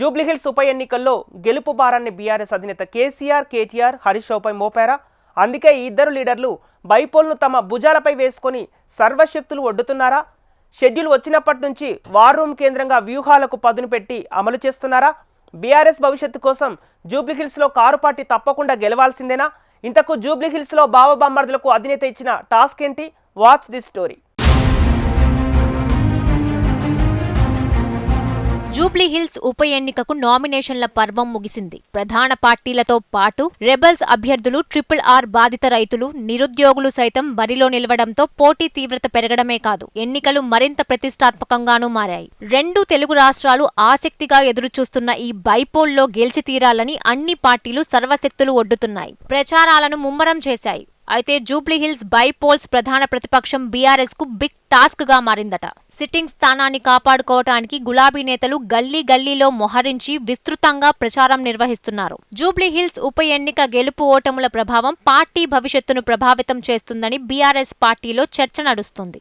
జూబ్లీహిల్స్ ఉప ఎన్నికల్లో గెలుపు భారాన్ని బీఆర్ఎస్ అధినేత కేసీఆర్ కేటీఆర్ హరీష్ రావుపై మోపారా? అందుకే ఈ ఇద్దరు లీడర్లు బైపోల్ను తమ భుజాలపై వేసుకొని సర్వశక్తులు ఒడ్డుతున్నారా? షెడ్యూల్ వచ్చినప్పటి నుంచి వార్ రూమ్ కేంద్రంగా వ్యూహాలకు పదును పెట్టి అమలు చేస్తున్నారా? బీఆర్ఎస్ భవిష్యత్తు కోసం జూబ్లీహిల్స్లో కారు పార్టీ తప్పకుండా గెలవాల్సిందేనా? ఇంతకు జూబ్లీహిల్స్లో బావబామ్మర్దులకు అధినేత ఇచ్చిన టాస్క్ ఏంటి? Watch this story. జూబ్లీహిల్స్ ఉప ఎన్నికకు నామినేషన్ల పర్వం ముగిసింది. ప్రధాన పార్టీలతో పాటు రెబల్స్ అభ్యర్థులు ట్రిపుల్ ఆర్ బాధిత రైతులు నిరుద్యోగులు సైతం బరిలో నిలవడంతో పోటీ తీవ్రత పెరగడమే కాదు ఎన్నికలు మరింత ప్రతిష్టాత్మకంగానూ మారాయి. రెండు తెలుగు రాష్ట్రాలు ఆసక్తిగా ఎదురుచూస్తున్న ఈ బైపోల్లో గెలిచి తీరాలని అన్ని పార్టీలు సర్వశక్తులు ఒడ్డుతున్నాయి. ప్రచారాలను ముమ్మరం చేశాయి. అయితే జూబ్లీహిల్స్ బైపోల్స్ ప్రధాన ప్రతిపక్షం బీఆర్ఎస్కు బిగ్ టాస్క్గా మారిందట. సిట్టింగ్ స్థానాన్ని కాపాడుకోవటానికి గులాబీ నేతలు గల్లీ గల్లీలో మొహరించి విస్తృతంగా ప్రచారం నిర్వహిస్తున్నారు. జూబ్లీహిల్స్ ఉప ఎన్నిక గెలుపు ఓటముల ప్రభావం పార్టీ భవిష్యత్తును ప్రభావితం చేస్తుందని బీఆర్ఎస్ పార్టీలో చర్చ నడుస్తుంది.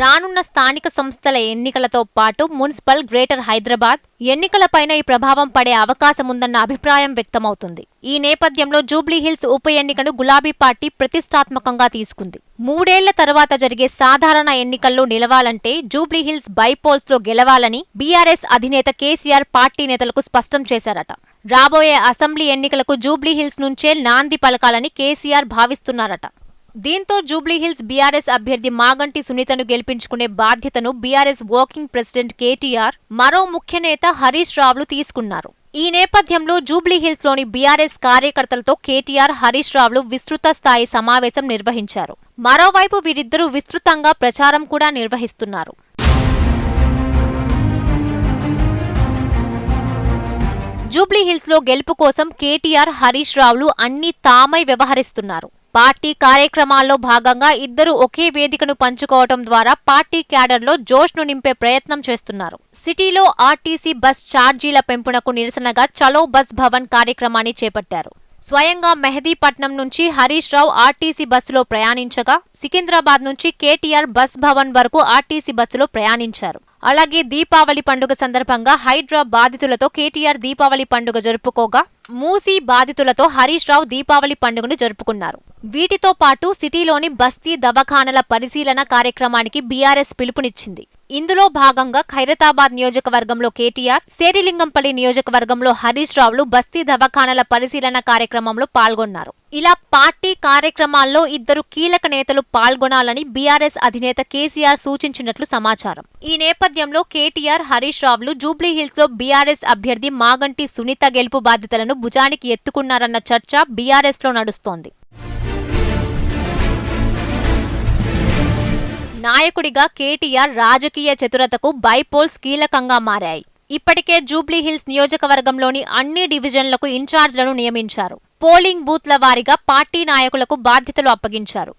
రానున్న స్థానిక సంస్థల ఎన్నికలతో పాటు మున్సిపల్ గ్రేటర్ హైదరాబాద్ ఎన్నికలపైన ఈ ప్రభావం పడే అవకాశం ఉందన్న అభిప్రాయం వ్యక్తమవుతుంది. ఈ నేపథ్యంలో జూబ్లీహిల్స్ ఉప ఎన్నికను గులాబీ పార్టీ ప్రతిష్టాత్మకంగా తీసుకుంది. మూడేళ్ళ తర్వాత జరిగే సాధారణ ఎన్నికల్లో నిలవాలంటే జూబ్లీహిల్స్ బైపోల్స్లో గెలవాలని బీఆర్ఎస్ అధినేత కేసీఆర్ పార్టీ నేతలకు స్పష్టం చేశారట. రాబోయే అసెంబ్లీ ఎన్నికలకు జూబ్లీహిల్స్ నుంచే నాంది పలకాలని కేసీఆర్ భావిస్తున్నారట. దీంతో జూబ్లీహిల్స్ బీఆర్ఎస్ అభ్యర్థి మాగంటి సునీతను గెలిపించుకునే బాధ్యతను బీఆర్ఎస్ వర్కింగ్ ప్రెసిడెంట్ కేటీఆర్ మరో ముఖ్య నేత హరీష్ రావులు తీసుకున్నారు. ఈ నేపథ్యంలో జూబ్లీహిల్స్లోని బీఆర్ఎస్ కార్యకర్తలతో కేటీఆర్ హరీష్ రావులు విస్తృత స్థాయి సమావేశం నిర్వహించారు. మరోవైపు వీరిద్దరూ విస్తృతంగా ప్రచారం కూడా నిర్వహిస్తున్నారు. జూబ్లీహిల్స్లో గెలుపు కోసం కేటీఆర్ హరీష్ రావులు అన్ని తామై వ్యవహరిస్తున్నారు. పార్టీ కార్యక్రమాల్లో భాగంగా ఇద్దరు ఒకే వేదికను పంచుకోవడం ద్వారా పార్టీ క్యాడర్లో జోష్ను నింపే ప్రయత్నం చేస్తున్నారు. సిటీలో ఆర్టీసీ బస్ ఛార్జీల పెంపునకు నిరసనగా చలో బస్ భవన్ కార్యక్రమాన్ని చేపట్టారు. స్వయంగా మెహదీపట్నం నుంచి హరీష్ రావు ఆర్టీసీ బస్సులో ప్రయాణించగా సికింద్రాబాద్ నుంచి కేటీఆర్ బస్ భవన్ వరకు ఆర్టీసీ బస్సులో ప్రయాణించారు. అలాగే దీపావళి పండుగ సందర్భంగా హైడ్రా బాధితులతో కేటీఆర్ దీపావళి పండుగ జరుపుకోగా మూసీ బాధితులతో హరీష్ రావు దీపావళి పండుగను జరుపుకున్నారు. వీటితో పాటు సిటీలోని బస్తీ దవాఖానల పరిశీలన కార్యక్రమానికి బీఆర్ఎస్ పిలుపునిచ్చింది. ఇందులో భాగంగా ఖైరతాబాద్ నియోజకవర్గంలో కేటీఆర్ సేరిలింగంపల్లి నియోజకవర్గంలో హరీష్ రావులు బస్తీ దవాఖానల పరిశీలన కార్యక్రమంలో పాల్గొన్నారు. ఇలా పార్టీ కార్యక్రమాల్లో ఇద్దరు కీలక నేతలు పాల్గొనాలని బీఆర్ఎస్ అధినేత కేసీఆర్ సూచించినట్లు సమాచారం. ఈ నేపథ్యంలో కేటీఆర్ హరీష్ రావులు జూబ్లీహిల్స్లో బీఆర్ఎస్ అభ్యర్థి మాగంటి సునీత గెలుపు బాధ్యతలను భుజానికి ఎత్తుకున్నారన్న చర్చ బీఆర్ఎస్లో నడుస్తోంది. నాయకుడిగా కేటీఆర్ రాజకీయ చతురతకు బైపోల్స్ కీలకంగా మారాయి. ఇప్పటికే జూబ్లీహిల్స్ నియోజకవర్గంలోని అన్ని డివిజన్లకు ఇన్ఛార్జ్లను నియమించారు. పోలింగ్ బూత్ల వారీగా పార్టీ నాయకులకు బాధ్యతలు అప్పగించారు.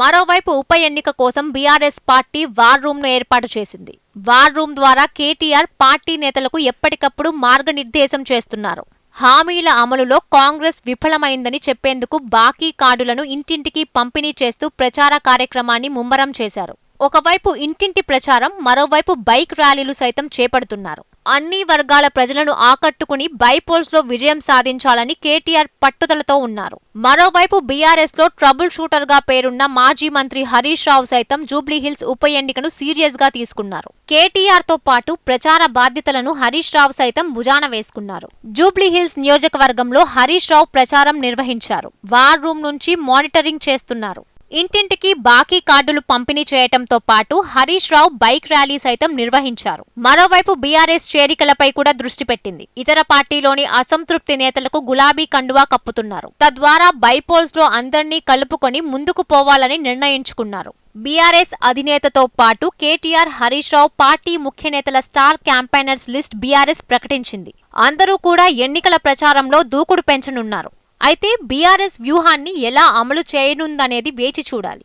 మరోవైపు ఉప ఎన్నిక కోసం బీఆర్ఎస్ పార్టీ వార్ రూమ్ను ఏర్పాటు చేసింది. వార్ రూమ్ ద్వారా కేటీఆర్ పార్టీ నేతలకు ఎప్పటికప్పుడు మార్గనిర్దేశం చేస్తున్నారు. హామీల అమలులో కాంగ్రెస్ విఫలమైందని చెప్పేందుకు బాకీ కార్డులను ఇంటింటికి పంపిణీ చేస్తూ ప్రచార కార్యక్రమాన్ని ముమ్మరం చేశారు. ఒకవైపు ఇంటింటి ప్రచారం మరోవైపు బైక్ ర్యాలీలు సైతం చేపడుతున్నారు. అన్ని వర్గాల ప్రజలను ఆకట్టుకుని బైపోల్స్లో విజయం సాధించాలని కేటీఆర్ పట్టుదలతో ఉన్నారు. మరోవైపు బీఆర్ఎస్లో ట్రబుల్ షూటర్గా పేరున్న మాజీ మంత్రి హరీష్ రావు సైతం జూబ్లీహిల్స్ ఉప ఎన్నికను సీరియస్గా తీసుకున్నారు. కేటీఆర్తో పాటు ప్రచార బాధ్యతలను హరీష్ రావు సైతం భుజాన వేసుకున్నారు. జూబ్లీహిల్స్ నియోజకవర్గంలో హరీష్ రావు ప్రచారం నిర్వహించారు. వార్ రూమ్ నుంచి మానిటరింగ్ చేస్తున్నారు. ఇంటింటికి బాకీ కార్డులు పంపిణీ చేయటంతో పాటు హరీష్ రావు బైక్ ర్యాలీ సైతం నిర్వహించారు. మరోవైపు బీఆర్ఎస్ చేరికలపై కూడా దృష్టి పెట్టింది. ఇతర పార్టీలోని అసంతృప్తి నేతలకు గులాబీ కండువా కప్పుతున్నారు. తద్వారా బైపోల్స్లో అందర్నీ కలుపుకొని ముందుకు పోవాలని నిర్ణయించుకున్నారు. బీఆర్ఎస్ అధినేతతో పాటు కేటీఆర్ హరీష్ రావు పార్టీ ముఖ్య నేతల స్టార్ క్యాంపైనర్స్ లిస్ట్ బీఆర్ఎస్ ప్రకటించింది. అందరూ కూడా ఎన్నికల ప్రచారంలో దూకుడు పెంచనున్నారు. అయితే బీఆర్ఎస్ వ్యూహాన్ని ఎలా అమలు చేయనుందనేది వేచి చూడాలి.